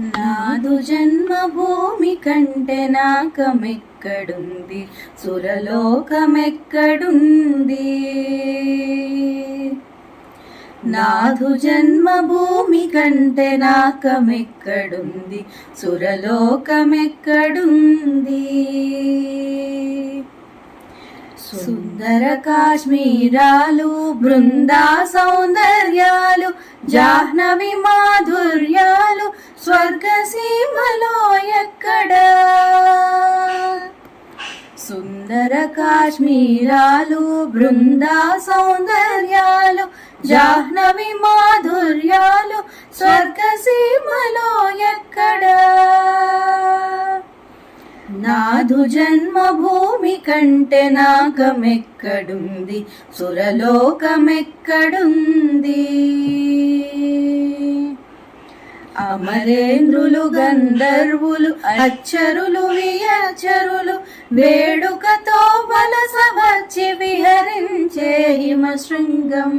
నాదు జన్మభూమి కంటే నాకమెక్కడుంది సురలోకమెక్కడుంది. నాదు జన్మభూమి కంటే నాకమెక్కడుంది సురలోకమెక్కడుంది. సుందర కాశ్మీరాలు బృందా సౌందర్యాలు జాహ్నవి మాధుర్యాలు స్వర్గ సీమలో ఎక్కడ? సుందర కాశ్మీరాలు బృందా సౌందర్యాలు జాహ్నవి మాధుర్యాలు స్వర్గ సీమలో ఎక్కడ? నాదు జన్మభూమి కంటే నాగమెక్కడుంది సురలోకమెక్కడుంది. అమరేంద్రులు గంధర్వులు అచ్చరులు వియచరులు వేడుకతో వలస వచ్చి విహరించే హిమశృంగం.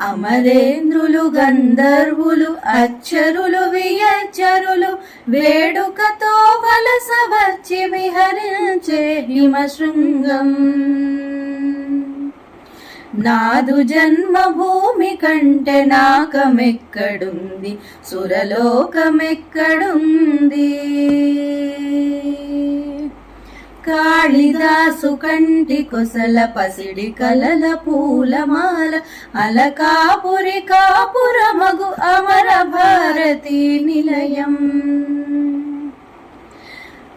అమరేంద్రులు గంధర్వులు అచ్చరులు వియచ్చరులు వేడుకతో వలస వచ్చి విహరించే హిమశృంగం. నాదు జన్మభూమి కంటే నాకమెక్కడుంది సురలోకమెక్కడుంది. కాళిదాసు కంటి కొసల పసిడి కలల పూలమాల అలకాపురి కాపురమగు అమర భారతి నిలయం.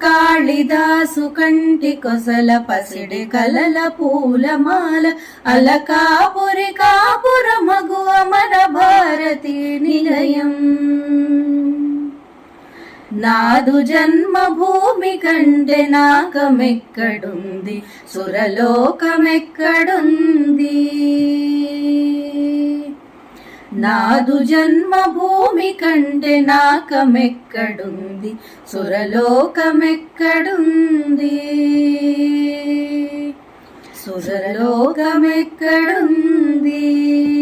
కాళిదాసు కంటి కొసల పసిడి కలల పూలమాల అలకాపురి కాపురమగు అమర భారతి నిలయం. నాదు జన్మభూమి కంటే నాకమెక్కడుంది సురలోకమెక్కడుంది. నాదు జన్మభూమి కంటే నాకమెక్కడుంది సురలోకమెక్కడుంది. సురలోకమెక్కడుంది.